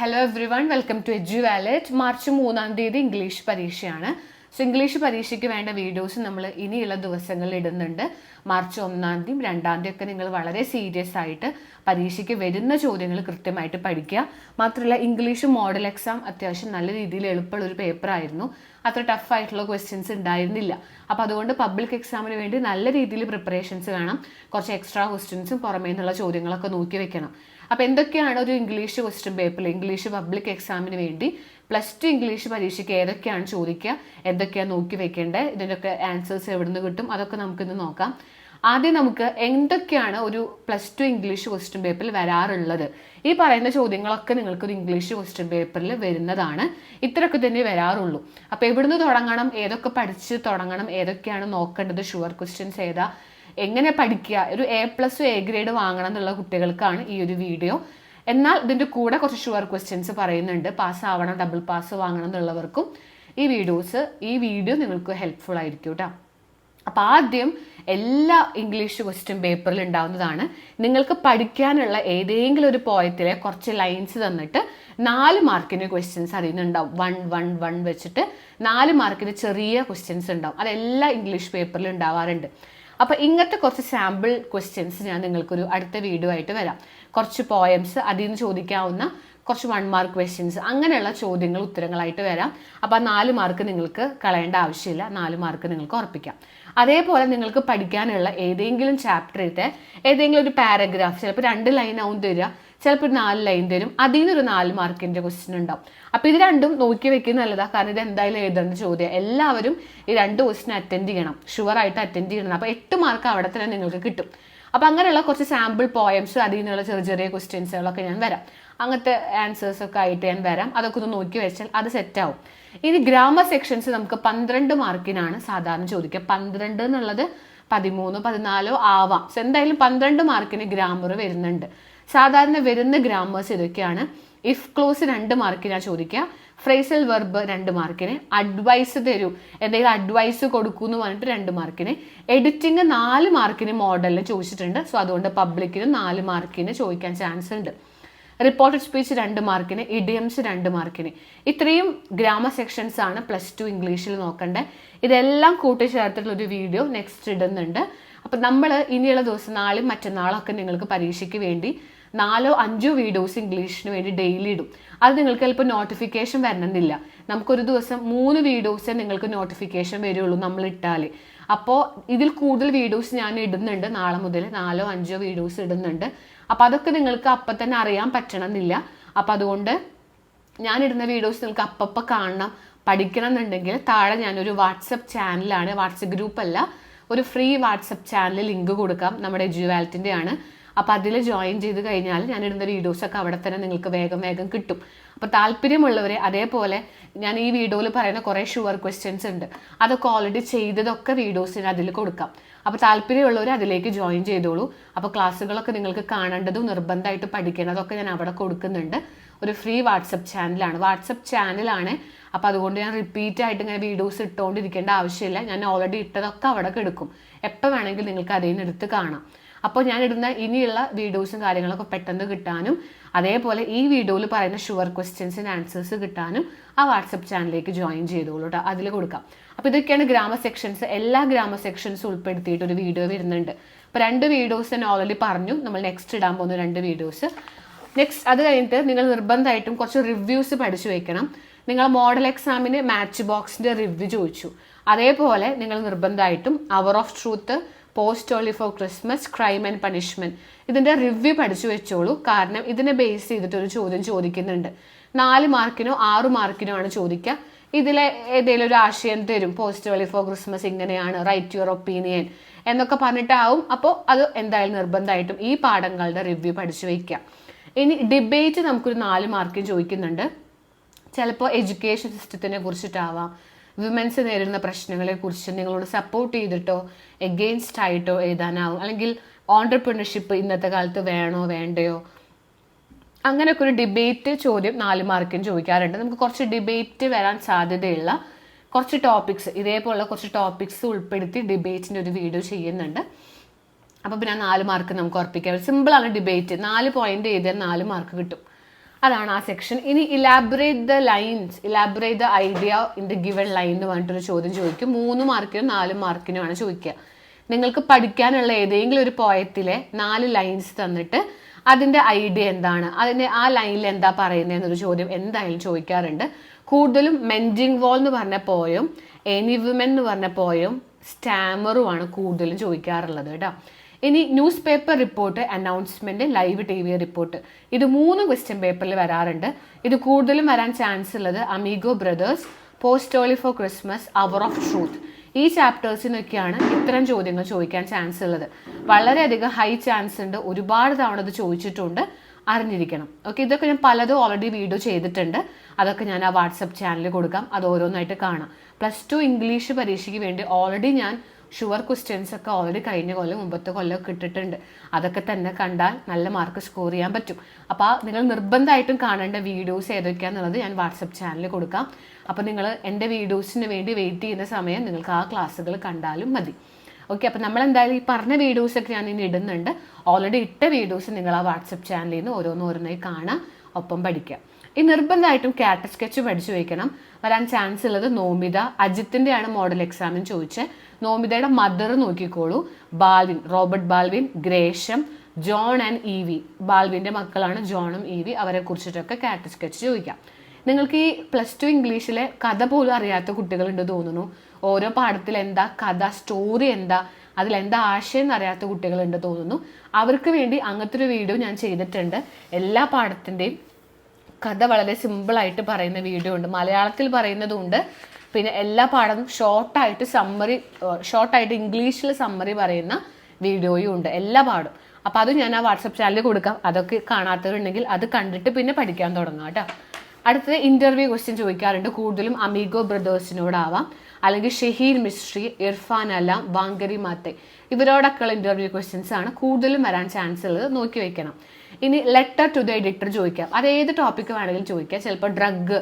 Hello everyone welcome to edu wallet March മൂന്നാം തീയതി English പരീക്ഷയാണ്. സോ ഇംഗ്ലീഷ് പരീക്ഷയ്ക്ക് വേണ്ട വീഡിയോസ് നമ്മൾ ഇനിയുള്ള ദിവസങ്ങളിൽ ഇടുന്നുണ്ട്. മാർച്ച് ഒന്നാം തീയതി രണ്ടാം തീയതി ഒക്കെ നിങ്ങൾ വളരെ സീരിയസ് ആയിട്ട് പരീക്ഷയ്ക്ക് വരുന്ന ചോദ്യങ്ങൾ കൃത്യമായിട്ട് പഠിക്കുക. മാത്രമല്ല ഇംഗ്ലീഷ് മോഡൽ എക്സാം അത്യാവശ്യം നല്ല രീതിയിൽ എളുപ്പമുള്ള ഒരു പേപ്പർ ആയിരുന്നു. അത്ര ടഫ് ആയിട്ടുള്ള ക്വസ്റ്റ്യൻസ് ഉണ്ടായിരുന്നില്ല. അപ്പോൾ അതുകൊണ്ട് പബ്ലിക് എക്സാമിന് വേണ്ടി നല്ല രീതിയിൽ പ്രിപ്പറേഷൻസ് വേണം. കുറച്ച് എക്സ്ട്രാ ക്വസ്റ്റ്യൻസും പുറമേ നിന്നുള്ള ചോദ്യങ്ങളൊക്കെ നോക്കി വെക്കണം. അപ്പോൾ എന്തൊക്കെയാണ് ഒരു ഇംഗ്ലീഷ് ക്വസ്റ്റ്യൻ പേപ്പറിൽ ഇംഗ്ലീഷ് പബ്ലിക് എക്സാമിന് വേണ്ടി പ്ലസ് ടു ഇംഗ്ലീഷ് പരീക്ഷയ്ക്ക് ഏതൊക്കെയാണ് ചോദിക്കുക എന്തൊക്കെയാണ് നോക്കി വെക്കേണ്ടത് ഇതിന്റെയൊക്കെ ആൻസേഴ്സ് എവിടെ നിന്ന് കിട്ടും അതൊക്കെ നമുക്കിന്ന് നോക്കാം. ആദ്യം നമുക്ക് എന്തൊക്കെയാണ് ഒരു പ്ലസ് ടു ഇംഗ്ലീഷ് ക്വസ്റ്റ്യൻ പേപ്പറിൽ വരാറുള്ളത്? ഈ പറയുന്ന ചോദ്യങ്ങളൊക്കെ നിങ്ങൾക്ക് ഒരു ഇംഗ്ലീഷ് ക്വസ്റ്റ്യൻ പേപ്പറിൽ വരുന്നതാണ്. ഇത്രയൊക്കെ തന്നെ വരാറുള്ളൂ. അപ്പോൾ എവിടുന്ന് തുടങ്ങണം ഏതൊക്കെ പഠിച്ച് തുടങ്ങണം ഏതൊക്കെയാണ് നോക്കേണ്ടത് ഷുവർ ക്വസ്റ്റ്യൻസ് ഏതാ? എങ്ങനെ പഠിക്കുക ഒരു എ പ്ലസ് എ ഗ്രേഡ് വാങ്ങണം എന്നുള്ള കുട്ടികൾക്കാണ് ഈ ഒരു വീഡിയോ എന്നാൽ ഇതിന്റെ കൂടെ കുറച്ച് ഷുവർ ക്വസ്റ്റ്യൻസ് പറയുന്നുണ്ട്. പാസ് ആവണം ഡബിൾ പാസ് വാങ്ങണം എന്നുള്ളവർക്കും ഈ വീഡിയോസ് ഈ വീഡിയോ നിങ്ങൾക്ക് ഹെൽപ്ഫുൾ ആയിരിക്കും കേട്ടോ അപ്പോൾ ആദ്യം എല്ലാ ഇംഗ്ലീഷ് ക്വസ്റ്റ്യൻ പേപ്പറിൽ ഉണ്ടാവുന്നതാണ്. നിങ്ങൾക്ക് പഠിക്കാനുള്ള ഏതെങ്കിലും ഒരു പോയത്തിലെ കുറച്ച് ലൈൻസ് തന്നിട്ട് നാല് മാർക്കിന് ക്വസ്റ്റ്യൻസ് അറിയുന്നുണ്ടാവും. വൺ വൺ വൺ വെച്ചിട്ട് നാല് മാർക്കിന് ചെറിയ ക്വസ്റ്റ്യൻസ് ഉണ്ടാവും. അതെല്ലാ ഇംഗ്ലീഷ് പേപ്പറിൽ ഉണ്ടാവാറുണ്ട്. അപ്പോൾ ഇങ്ങനത്തെ കുറച്ച് സാമ്പിൾ ക്വസ്റ്റ്യൻസ് ഞാൻ നിങ്ങൾക്കൊരു അടുത്ത വീഡിയോ ആയിട്ട് വരാം. കുറച്ച് പോയംസ് അതിൽ നിന്ന് ചോദിക്കാവുന്ന കുറച്ച് വൺ മാർക്ക് ക്വസ്റ്റ്യൻസ് അങ്ങനെയുള്ള ചോദ്യങ്ങൾ ഉത്തരങ്ങളായിട്ട് വരാം. അപ്പോൾ നാല് മാർക്ക് നിങ്ങൾക്ക് കളയേണ്ട ആവശ്യമില്ല. നാല് മാർക്ക് നിങ്ങൾക്ക് ഉറപ്പിക്കാം. അതേപോലെ നിങ്ങൾക്ക് പഠിക്കാനുള്ള ഏതെങ്കിലും ചാപ്റ്ററിലത്തെ ഏതെങ്കിലും ഒരു പാരഗ്രാഫ് ചിലപ്പോൾ രണ്ട് ലൈൻ ആവും തരിക. ചിലപ്പോൾ ഒരു നാല് ലൈൻ തരും. അതിൽ നിന്നൊരു നാല് മാർക്കിന്റെ ക്വസ്റ്റ്യൻ ഉണ്ടാവും. അപ്പോൾ ഇത് രണ്ടും നോക്കി വെക്കുന്നത് നല്ലതാണ് കാരണം ഇത് എന്തായാലും എഴുതേണ്ട ചോദ്യം. എല്ലാവരും ഈ രണ്ട് ക്വസ്റ്റ്യൻ അറ്റൻഡ് ചെയ്യണം. ഷുവറായിട്ട് അറ്റൻഡ് ചെയ്യണം. അപ്പോൾ എട്ട് മാർക്ക് അവിടെ തന്നെ നിങ്ങൾക്ക് കിട്ടും. അപ്പോൾ അങ്ങനെയുള്ള കുറച്ച് സാമ്പിൾ പോയംസ് അതിൽ നിന്നുള്ള ചെറിയ ചെറിയ ക്വസ്റ്റ്യൻസുകളൊക്കെ ഞാൻ വരാം. അങ്ങനത്തെ ആൻസേഴ്സ് ഒക്കെ ആയിട്ട് ഞാൻ വരാം. അതൊക്കെ ഒന്ന് നോക്കി വെച്ചാൽ അത് സെറ്റാവും ഇനി ഗ്രാമർ സെക്ഷൻസ് നമുക്ക് പന്ത്രണ്ട് മാർക്കിനാണ് സാധാരണ ചോദിക്കുക. പന്ത്രണ്ട് എന്നുള്ളത് പതിമൂന്ന് പതിനാലോ ആവാം. എന്തായാലും പന്ത്രണ്ട് മാർക്കിന് ഗ്രാമർ വരുന്നുണ്ട്. സാധാരണ വരുന്ന ഗ്രാമേഴ്സ് ഇതൊക്കെയാണ് ഇഫ് ക്ലോസ് രണ്ട് മാർക്കിനാണ് ചോദിക്കുക ഫ്രേസൽ വെർബ് രണ്ട് മാർക്കിന് അഡ്വൈസ് തരൂ എന്തെങ്കിലും അഡ്വൈസ് കൊടുക്കൂ എന്ന് പറഞ്ഞിട്ട് രണ്ട് മാർക്കിന് എഡിറ്റിംഗ് നാല് മാർക്കിന് മോഡലിൽ ചോദിച്ചിട്ടുണ്ട്. സോ അതുകൊണ്ട് പബ്ലിക്കിന് നാല് മാർക്കിന് ചോദിക്കാൻ ചാൻസ് ഉണ്ട്. റിപ്പോർട്ടഡ് സ്പീച്ച് രണ്ട് മാർക്കിന് ഇഡിയംസ് രണ്ട് മാർക്കിന് ഇത്രയും ഗ്രാമ സെക്ഷൻസ് ആണ് പ്ലസ് ടു ഇംഗ്ലീഷിൽ നോക്കേണ്ടത് ഇതെല്ലാം കൂട്ടിച്ചേർത്തിട്ടുള്ള ഒരു വീഡിയോ നെക്സ്റ്റ് ഇടുന്നുണ്ട്. അപ്പം നമ്മൾ ഇനിയുള്ള ദിവസം നാളെയും മറ്റന്നാളും ഒക്കെ നിങ്ങൾക്ക് പരീക്ഷയ്ക്ക് വേണ്ടി നാലോ അഞ്ചോ വീഡിയോസ് ഇംഗ്ലീഷിന് വേണ്ടി ഡെയിലി ഇടും. അത് നിങ്ങൾക്ക് ചിലപ്പോൾ നോട്ടിഫിക്കേഷൻ വരണമെന്നില്ല. നമുക്കൊരു ദിവസം മൂന്ന് വീഡിയോസേ നിങ്ങൾക്ക് നോട്ടിഫിക്കേഷൻ വരുള്ളൂ നമ്മൾ ഇട്ടാൽ അപ്പോൾ ഇതിൽ കൂടുതൽ വീഡിയോസ് ഞാൻ ഇടുന്നുണ്ട്. നാളെ മുതൽ നാലോ അഞ്ചോ വീഡിയോസ് ഇടുന്നുണ്ട്. അപ്പോൾ അതൊക്കെ നിങ്ങൾക്ക് അപ്പം തന്നെ അറിയാൻ പറ്റണമെന്നില്ല. അപ്പോൾ അതുകൊണ്ട് ഞാനിടുന്ന വീഡിയോസ് നിങ്ങൾക്ക് അപ്പപ്പം കാണണം പഠിക്കണം എന്നുണ്ടെങ്കിൽ താഴെ ഞാനൊരു വാട്സപ്പ് ചാനലാണ് വാട്സപ്പ് ഗ്രൂപ്പല്ല ഒരു ഫ്രീ വാട്സപ്പ് ചാനൽ ലിങ്ക് കൊടുക്കാം. നമ്മുടെ എജുവാലറ്റിന്റെ ആണ് അപ്പോൾ അതിൽ ജോയിൻ ചെയ്ത് കഴിഞ്ഞാൽ ഞാൻ ഇടുന്ന വീഡിയോസൊക്കെ അവിടെ തന്നെ നിങ്ങൾക്ക് വേഗം വേഗം കിട്ടും. അപ്പോൾ താല്പര്യമുള്ളവരെ അതേപോലെ ഞാൻ ഈ വീഡിയോയിൽ പറയുന്ന കുറേ ഷുവർ ക്വസ്റ്റ്യൻസ് ഉണ്ട്. അതൊക്കെ ഓൾറെഡി ചെയ്തതൊക്കെ വീഡിയോസിന് അതിൽ കൊടുക്കാം. അപ്പോൾ താല്പര്യമുള്ളവർ അതിലേക്ക് ജോയിൻ ചെയ്തോളൂ. അപ്പോൾ ക്ലാസ്സുകളൊക്കെ നിങ്ങൾക്ക് കാണേണ്ടതും നിർബന്ധമായിട്ട് പഠിക്കേണ്ടതൊക്കെ ഞാൻ അവിടെ കൊടുക്കുന്നുണ്ട്. ഒരു ഫ്രീ വാട്സപ്പ് ചാനലാണ് വാട്സപ്പ് ചാനലാണ് അപ്പോൾ അതുകൊണ്ട് ഞാൻ റിപ്പീറ്റ് ആയിട്ട് ഇങ്ങനെ വീഡിയോസ് ഇട്ടുകൊണ്ടിരിക്കേണ്ട ആവശ്യമില്ല. ഞാൻ ഓൾറെഡി ഇട്ടതൊക്കെ അവിടെ കിടക്കും. എപ്പോൾ വേണമെങ്കിൽ നിങ്ങൾക്ക് അതിൽ നിന്ന് എടുത്ത് കാണാം. അപ്പോൾ ഞാൻ ഇടുന്ന ഇനിയുള്ള വീഡിയോസും കാര്യങ്ങളൊക്കെ പെട്ടെന്ന് കിട്ടാനും അതേപോലെ ഈ വീഡിയോയിൽ പറയുന്ന ഷുവർ ക്വസ്റ്റ്യൻസിന് ആൻസേഴ്സ് കിട്ടാനും ആ വാട്സപ്പ് ചാനലിലേക്ക് ജോയിൻ ചെയ്തോളൂ കേട്ടോ അതിൽ കൊടുക്കാം. അപ്പോൾ ഇതൊക്കെയാണ് ഗ്രാമ സെക്ഷൻസ് എല്ലാ ഗ്രാമ സെക്ഷൻസ് ഉൾപ്പെടുത്തിയിട്ട് ഒരു വീഡിയോ വരുന്നുണ്ട്. അപ്പോൾ രണ്ട് വീഡിയോസ് ഞാൻ ഓൾറെഡി പറഞ്ഞു. നമ്മൾ നെക്സ്റ്റ് ഇടാൻ പോകുന്ന രണ്ട് വീഡിയോസ് നെക്സ്റ്റ് അത് കഴിഞ്ഞിട്ട് നിങ്ങൾ നിർബന്ധമായിട്ടും കുറച്ച് റിവ്യൂസ് പഠിച്ചു വയ്ക്കണം നിങ്ങൾ മോഡൽ എക്സാമിന് മാച്ച് ബോക്സിന്റെ റിവ്യൂ ചോദിച്ചു. അതേപോലെ നിങ്ങൾ നിർബന്ധമായിട്ടും hour of truth post only for Christmas crime and punishment ഇതിന്റെ റിവ്യൂ പഠിച്ചു വെച്ചോളൂ. കാരണം ഇതിനെ ബേസ് ചെയ്തിട്ട് ഒരു ചോദ്യം ചോദിക്കുന്നുണ്ട്. നാല് മാർക്കിനോ ആറ് മാർക്കിനോ ആണ് ചോദിക്കുക. ഇതിലെ ഏതെങ്കിലും ഒരു ആശയം തരും. പോസ്റ്റ് ഓൺലി ഫോർ ക്രിസ്മസ് ഇങ്ങനെയാണ്. റൈറ്റ് യുവർ ഒപ്പീനിയൻ എന്നൊക്കെ പറഞ്ഞിട്ടാവും. അപ്പോൾ അത് എന്തായാലും നിർബന്ധമായിട്ടും ഈ പാഠങ്ങളുടെ റിവ്യൂ പഠിച്ചു വയ്ക്കുക ഇനി ഡിബേറ്റ് നമുക്കൊരു നാല് മാർക്കിന് ചോദിക്കുന്നുണ്ട്. ചിലപ്പോൾ എഡ്യൂക്കേഷൻ സിസ്റ്റത്തിനെ കുറിച്ചിട്ടാവാം. വിമൻസ് നേരിടുന്ന പ്രശ്നങ്ങളെ കുറിച്ച് നിങ്ങളോട് സപ്പോർട്ട് ചെയ്തിട്ടോ എഗെയിൻസ്റ്റ് ആയിട്ടോ എഴുതാനാവും. അല്ലെങ്കിൽ ഓണ്ടർപ്രണർഷിപ്പ് ഇന്നത്തെ കാലത്ത് വേണോ വേണ്ടയോ? അങ്ങനെയൊക്കെ ഒരു ഡിബേറ്റ് ചോദ്യം നാല് മാർക്കിന് ചോദിക്കാറുണ്ട്. നമുക്ക് കുറച്ച് ഡിബേറ്റ് വരാൻ സാധ്യതയുള്ള കുറച്ച് ടോപ്പിക്സ് ഇതേപോലുള്ള കുറച്ച് ടോപ്പിക്സ് ഉൾപ്പെടുത്തി ഡിബേറ്റിന്റെ ഒരു വീഡിയോ ചെയ്യുന്നുണ്ട്. അപ്പോൾ പിന്നെ നാല് മാർക്ക് നമുക്ക് ഉറപ്പിക്കാം. സിമ്പിളാണ് ഡിബേറ്റ് നാല് പോയിന്റ് ചെയ്താൽ നാല് മാർക്ക് കിട്ടും. അതാണ് ആ സെക്ഷൻ ഇനി elaborate the lines elaborate the idea in the given line എന്ന് പറഞ്ഞിട്ടൊരു ചോദ്യം ചോദിക്കും. മൂന്ന് മാർക്കിനും നാല് മാർക്കിനുമാണ് ചോദിക്കുക. നിങ്ങൾക്ക് പഠിക്കാനുള്ള ഏതെങ്കിലും ഒരു പോയത്തിലെ നാല് ലൈൻസ് തന്നിട്ട് അതിന്റെ ഐഡിയ എന്താണ്? അതിന്റെ ആ ലൈനിൽ എന്താ പറയുന്നത് എന്നൊരു ചോദ്യം എന്തായാലും ചോദിക്കാറുണ്ട്. കൂടുതലും മെൻജിങ് വോൾ എന്ന് പറഞ്ഞ പോയും എനി എന്ന് പറഞ്ഞ പോയും സ്റ്റാമറുമാണ് കൂടുതലും ചോദിക്കാറുള്ളത് കേട്ടോ. ഇനി newspaper report announcement live T V report ഇത് മൂന്ന് ക്വസ്റ്റ്യൻ പേപ്പറിൽ വരാറുണ്ട്. ഇത് കൂടുതലും വരാൻ ചാൻസ് ഉള്ളത് Amigo Brothers post only for Christmas hour of truth ഈ ചാപ്റ്റേഴ്സിനൊക്കെയാണ് ഇത്തരം ചോദ്യങ്ങൾ ചോദിക്കാൻ ചാൻസ് ഉള്ളത്. വളരെയധികം ഹൈ ചാൻസ് ഉണ്ട്. ഒരുപാട് തവണ ഇത് ചോദിച്ചിട്ടുണ്ട്. അറിഞ്ഞിരിക്കണം. ഓക്കെ ഇതൊക്കെ ഞാൻ പലതും ഓൾറെഡി വീഡിയോ ചെയ്തിട്ടുണ്ട്. അതൊക്കെ ഞാൻ ആ വാട്സപ്പ് ചാനലിൽ കൊടുക്കാം. അത് ഓരോന്നായിട്ട് കാണാം. പ്ലസ് ടു ഇംഗ്ലീഷ് പരീക്ഷയ്ക്ക് വേണ്ടി ഓൾറെഡി ഞാൻ ഷുവർ ക്വസ്റ്റ്യൻസ് ഒക്കെ ഓൾറെഡി കഴിഞ്ഞ കൊല്ലം മുമ്പത്തെ കൊല്ലമൊക്കെ ഇട്ടിട്ടുണ്ട്. അതൊക്കെ തന്നെ കണ്ടാൽ നല്ല മാർക്ക് സ്കോർ ചെയ്യാൻ പറ്റും. അപ്പോൾ നിങ്ങൾ നിർബന്ധമായിട്ടും കാണേണ്ട വീഡിയോസ് ഏതൊക്കെയാണെന്നുള്ളത് ഞാൻ വാട്സപ്പ് ചാനലിൽ കൊടുക്കാം. അപ്പോൾ നിങ്ങൾ എന്റെ വീഡിയോസിന് വേണ്ടി വെയിറ്റ് ചെയ്യുന്ന സമയം നിങ്ങൾക്ക് ആ ക്ലാസ്സുകൾ കണ്ടാലും മതി. ഓക്കെ അപ്പോൾ നമ്മൾ എന്തായാലും ഈ പറഞ്ഞ വീഡിയോസൊക്കെ ഞാൻ ഇനി ഇടുന്നുണ്ട്. ഓൾറെഡി ഇട്ട വീഡിയോസ് നിങ്ങൾ ആ വാട്സപ്പ് ചാനലിൽ നിന്ന് ഓരോന്നോരോന്നായി കാണാം ഒപ്പം പഠിക്കുക. ഈ നിർബന്ധമായിട്ടും കാറ്റ സ്കെച്ച് പഠിച്ചു വയ്ക്കണം വരാൻ ചാൻസ് ഉള്ളത് നോമിത അജിത്തിന്റെയാണ് മോഡൽ എക്സാമിന് ചോദിച്ചത് നോമിതയുടെ മദർ നോക്കിക്കോളൂ. Baldwin Robert Baldwin Gresham John and E V ബാൽവിന്റെ മക്കളാണ് ജോണും ഇ വി അവരെ കുറിച്ചിട്ടൊക്കെ കാറ്റ സ്കെച്ച് ചോദിക്കാം. നിങ്ങൾക്ക് ഈ പ്ലസ് ടു ഇംഗ്ലീഷിലെ കഥ പോലും അറിയാത്ത കുട്ടികളുണ്ട് തോന്നുന്നു. ഓരോ പാഠത്തിൽ എന്താ കഥ സ്റ്റോറി എന്താ അതിൽ എന്താ ആശയം എന്നറിയാത്ത കുട്ടികളുണ്ട് തോന്നുന്നു. അവർക്ക് വേണ്ടി അങ്ങനത്തെ ഒരു വീഡിയോ ഞാൻ ചെയ്തിട്ടുണ്ട്. എല്ലാ പാഠത്തിന്റെയും കഥ വളരെ സിമ്പിളായിട്ട് പറയുന്ന വീഡിയോ ഉണ്ട്. മലയാളത്തിൽ പറയുന്നതുണ്ട്. പിന്നെ എല്ലാ പാഠവും ഷോർട്ടായിട്ട് സമ്മറി ഷോർട്ടായിട്ട് ഇംഗ്ലീഷിൽ സമ്മറി പറയുന്ന വീഡിയോയും ഉണ്ട്. എല്ലാ പാടും. അപ്പോൾ അത് ഞാൻ ആ വാട്സപ്പ് ചാനലിൽ കൊടുക്കാം. അതൊക്കെ കാണാത്തവരുണ്ടെങ്കിൽ അത് കണ്ടിട്ട് പിന്നെ പഠിക്കാൻ തുടങ്ങാം കേട്ടോ. അടുത്തത് ഇന്റർവ്യൂ ക്വസ്റ്റ്യൻ ചോദിക്കാറുണ്ട്. കൂടുതലും അമീഗോ ബ്രദേഴ്സിനോടാവാം അല്ലെങ്കിൽ ഷഹീർ മിസ്ട്രി ഇർഫാൻ അലാം വാങ്കരി മാത്തെ. ഇവരോടൊക്കെയുള്ള ഇന്റർവ്യൂ ക്വസ്റ്റ്യൻസ് ആണ് കൂടുതലും വരാൻ ചാൻസ് ഉള്ളത്. നോക്കി വെക്കണം. ഇനി ലെറ്റർ ടു ദ എഡിറ്റർ ചോദിക്കാം. അത് ഏത് ടോപ്പിക്ക് വേണമെങ്കിലും ചോദിക്കാം. ചിലപ്പോൾ ഡ്രഗ്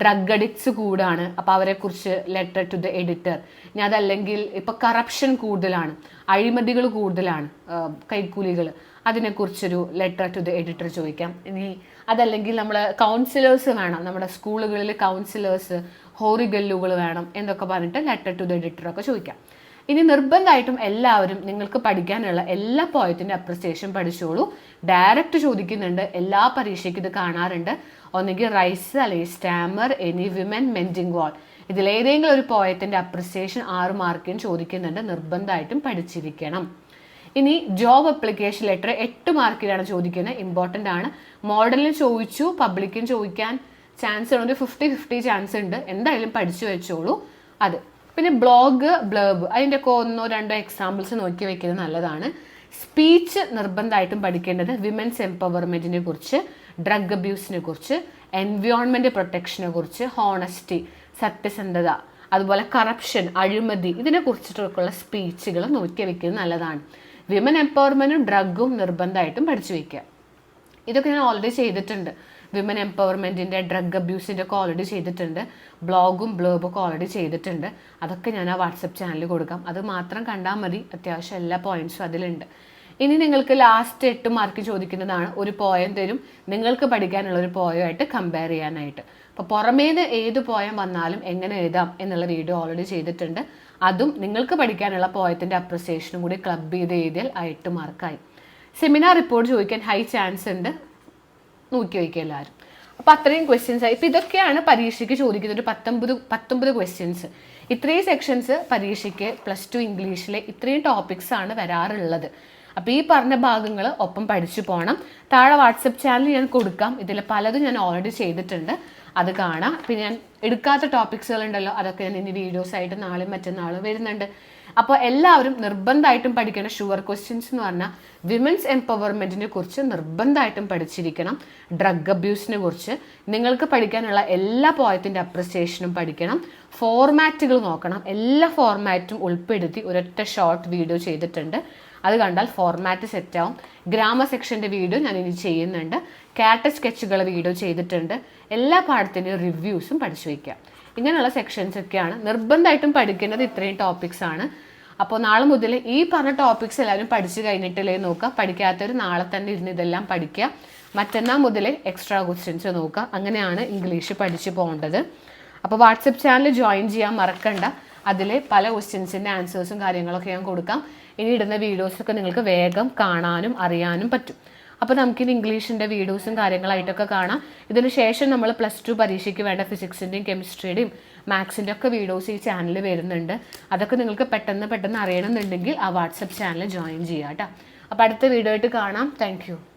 ഡ്രഗ് അഡിക്ട്സ് കൂടാണ്. അപ്പോൾ അവരെക്കുറിച്ച് ലെറ്റർ ടു ദ എഡിറ്റർ ഇനി അതല്ലെങ്കിൽ ഇപ്പോൾ കറപ്ഷൻ കൂടുതലാണ്. അഴിമതികൾ കൂടുതലാണ് കൈക്കൂലികൾ അതിനെക്കുറിച്ചൊരു ലെറ്റർ ടു ദ എഡിറ്റർ ചോദിക്കാം. ഇനി അതല്ലെങ്കിൽ നമ്മൾ കൗൺസിലേഴ്സ് വേണം. നമ്മുടെ സ്കൂളുകളിൽ കൗൺസിലേഴ്സ് ഹോറിഗല്ലുകൾ വേണം. എന്നൊക്കെ പറഞ്ഞിട്ട് ലെറ്റർ ടു ദ എഡിറ്ററൊക്കെ ചോദിക്കാം. ഇനി നിർബന്ധമായിട്ടും എല്ലാവരും നിങ്ങൾക്ക് പഠിക്കാനുള്ള എല്ലാ പോയത്തിന്റെ അപ്രിസിയേഷൻ പഠിച്ചോളൂ. ഡയറക്റ്റ് ചോദിക്കുന്നുണ്ട് എല്ലാ പരീക്ഷയ്ക്കും ഇത് കാണാറുണ്ട്. ഒന്നുകിൽ റൈസ് അല്ലെങ്കിൽ stammer any women mending wall ഇതിലേതെങ്കിലും ഒരു പോയത്തിന്റെ അപ്രിസിയേഷൻ ആറ് മാർക്കിന് ചോദിക്കുന്നുണ്ട് നിർബന്ധമായിട്ടും പഠിച്ചിരിക്കണം. ഇനി ജോബ് അപ്ലിക്കേഷൻ ലെറ്റർ എട്ട് മാർക്കിലാണ് ചോദിക്കുന്നത് ഇമ്പോർട്ടന്റ് ആണ്. മോഡലിൽ ചോദിച്ചു പബ്ലിക്കിന് ചോദിക്കാൻ ചാൻസ് ഉണ്ട് ഫിഫ്റ്റി ഫിഫ്റ്റി ചാൻസ് ഉണ്ട്. എന്തായാലും പഠിച്ചു വെച്ചോളൂ. അത്. പിന്നെ ബ്ലോഗ് ബ്ലേബ് അതിന്റെ ഒക്കെ ഒന്നോ രണ്ടോ എക്സാമ്പിൾസ് നോക്കി വെക്കുന്നത് നല്ലതാണ്. സ്പീച്ച് നിർബന്ധമായിട്ടും പഠിക്കേണ്ടത് വിമൻസ് എംപവർമെന്റിനെ കുറിച്ച് ഡ്രഗ് അബ്യൂസിനെ കുറിച്ച് എൻവയോൺമെന്റ് പ്രൊട്ടക്ഷനെ കുറിച്ച് ഹോണസ്റ്റി സത്യസന്ധത അതുപോലെ കറപ്ഷൻ അഴിമതി ഇതിനെ കുറിച്ചിട്ടൊക്കെയുള്ള സ്പീച്ചുകൾ നോക്കി വെക്കുന്നത് നല്ലതാണ്. വിമൻ എംപവർമെന്റും ഡ്രഗും നിർബന്ധമായിട്ടും പഠിച്ചു വയ്ക്കുക ഇതൊക്കെ ഞാൻ ഓൾറെഡി ചെയ്തിട്ടുണ്ട്. വിമൻ എംപവർമെന്റിന്റെ ഡ്രഗ് അബ്യൂസിന്റെ ഒക്കെ ഓൾറെഡി ചെയ്തിട്ടുണ്ട്. ബ്ലോഗും ബ്ലോബൊക്കെ ഓൾറെഡി ചെയ്തിട്ടുണ്ട്. അതൊക്കെ ഞാൻ ആ വാട്സപ്പ് ചാനലിൽ കൊടുക്കാം. അത് മാത്രം കണ്ടാൽ മതി. അത്യാവശ്യം എല്ലാ പോയിന്റ്സും അതിലുണ്ട്. ഇനി നിങ്ങൾക്ക് ലാസ്റ്റ് എട്ട് മാർക്ക് ചോദിക്കുന്നതാണ് ഒരു പോയം തരും. നിങ്ങൾക്ക് പഠിക്കാനുള്ള ഒരു പോയമായിട്ട് കമ്പയർ ചെയ്യാനായിട്ട്. അപ്പോൾ പുറമേന്ന് ഏത് പോയം വന്നാലും എങ്ങനെ എഴുതാം എന്നുള്ള വീഡിയോ ഓൾറെഡി ചെയ്തിട്ടുണ്ട്. അതും നിങ്ങൾക്ക് പഠിക്കാനുള്ള പോയത്തിന്റെ അപ്രിസിയേഷനും കൂടി ക്ലബ് ചെയ്ത് എഴുതിയാൽ ആ എട്ട് മാർക്കായി സെമിനാർ റിപ്പോർട്ട് ചോദിക്കാൻ ഹൈ ചാൻസ് ഉണ്ട്. നോക്കി വയ്ക്കുക എല്ലാവരും അപ്പോൾ അത്രയും ക്വസ്റ്റ്യൻസ് ആയി ഇപ്പോൾ ഇതൊക്കെയാണ് പരീക്ഷയ്ക്ക് ചോദിക്കുന്ന ഒരു പത്തൊമ്പത് പത്തൊമ്പത് ക്വസ്റ്റ്യൻസ് ഇത്രയും സെക്ഷൻസ് പരീക്ഷയ്ക്ക് പ്ലസ് ടു ഇംഗ്ലീഷിലെ ഇത്രയും ടോപ്പിക്സ് ആണ് വരാറുള്ളത്. അപ്പോൾ ഈ പറഞ്ഞ ഭാഗങ്ങൾ ഒപ്പം പഠിച്ചു പോകണം താഴെ വാട്സപ്പ് ചാനൽ ഞാൻ കൊടുക്കാം. ഇതിൽ പലതും ഞാൻ ഓൾറെഡി ചെയ്തിട്ടുണ്ട്. അത് കാണാം. പിന്നെ ഞാൻ എടുക്കാത്ത ടോപ്പിക്സുകൾ ഉണ്ടല്ലോ അതൊക്കെ ഞാൻ ഇനി വീഡിയോസ് ആയിട്ട് നാളെയും മറ്റന്നാളും വരുന്നുണ്ട്. അപ്പോൾ എല്ലാവരും നിർബന്ധമായിട്ടും പഠിക്കേണ്ട ഷുവർ ക്വസ്റ്റ്യൻസ് എന്ന് പറഞ്ഞാൽ വിമൻസ് എംപവർമെന്റിനെ കുറിച്ച് നിർബന്ധമായിട്ടും പഠിച്ചിരിക്കണം. ഡ്രഗ് അബ്യൂസിനെ കുറിച്ച് നിങ്ങൾക്ക് പഠിക്കാനുള്ള എല്ലാ പോയത്തിന്റെ അപ്രിസിയേഷനും പഠിക്കണം. ഫോർമാറ്റുകൾ നോക്കണം. എല്ലാ ഫോർമാറ്റും ഉൾപ്പെടുത്തി ഒരൊറ്റ ഷോർട്ട് വീഡിയോ ചെയ്തിട്ടുണ്ട്. അത് കണ്ടാൽ ഫോർമാറ്റ് സെറ്റ് ആവും. ഗ്രാമ സെക്ഷന്റെ വീഡിയോ ഞാൻ ഇനി ചെയ്യുന്നുണ്ട്. കാറ്റ സ്കെച്ചുകൾ വീഡിയോ ചെയ്തിട്ടുണ്ട്. എല്ലാ പാഠത്തിന്റെയും റിവ്യൂസും പഠിച്ചു വയ്ക്കുക ഇങ്ങനെയുള്ള സെക്ഷൻസ് ഒക്കെയാണ് നിർബന്ധമായിട്ടും പഠിക്കേണ്ടത് ഇത്രയും ടോപ്പിക്സ് ആണ്. അപ്പോൾ നാളെ മുതൽ ഈ പറഞ്ഞ ടോപ്പിക്സ് എല്ലാവരും പഠിച്ചു കഴിഞ്ഞിട്ടില്ലേ നോക്കുക. പഠിക്കാത്തവർ നാളെ തന്നെ ഇരുന്ന് ഇതെല്ലാം പഠിക്കുക. മറ്റന്നാൾ മുതൽ എക്സ്ട്രാ ക്വസ്റ്റ്യൻസ് നോക്കുക. അങ്ങനെയാണ് ഇംഗ്ലീഷ് പഠിച്ചു പോകേണ്ടത്. അപ്പോൾ വാട്സപ്പ് ചാനൽ ജോയിൻ ചെയ്യാൻ മറക്കണ്ട. അതിൽ പല ക്വസ്റ്റ്യൻസിന്റെ ആൻസേഴ്സും കാര്യങ്ങളൊക്കെ ഞാൻ കൊടുക്കാം. ഇനി ഇടുന്ന വീഡിയോസൊക്കെ നിങ്ങൾക്ക് വേഗം കാണാനും അറിയാനും പറ്റും. അപ്പോൾ നമുക്കിനി ഇംഗ്ലീഷിന്റെ വീഡിയോസും കാര്യങ്ങളായിട്ടൊക്കെ കാണാം. ഇതിന് ശേഷം നമ്മൾ പ്ലസ് ടു പരീക്ഷയ്ക്ക് വേണ്ട ഫിസിക്സിന്റെയും കെമിസ്ട്രിയുടെയും മാത്സിന്റെ ഒക്കെ വീഡിയോസ് ഈ ചാനലിൽ വരുന്നുണ്ട്. അതൊക്കെ നിങ്ങൾക്ക് പെട്ടെന്ന് പെട്ടെന്ന് അറിയണമെന്നുണ്ടെങ്കിൽ ആ വാട്സപ്പ് ചാനൽ ജോയിൻ ചെയ്യാം കേട്ടോ. അപ്പോൾ അടുത്ത വീഡിയോ ആയിട്ട് കാണാം. താങ്ക്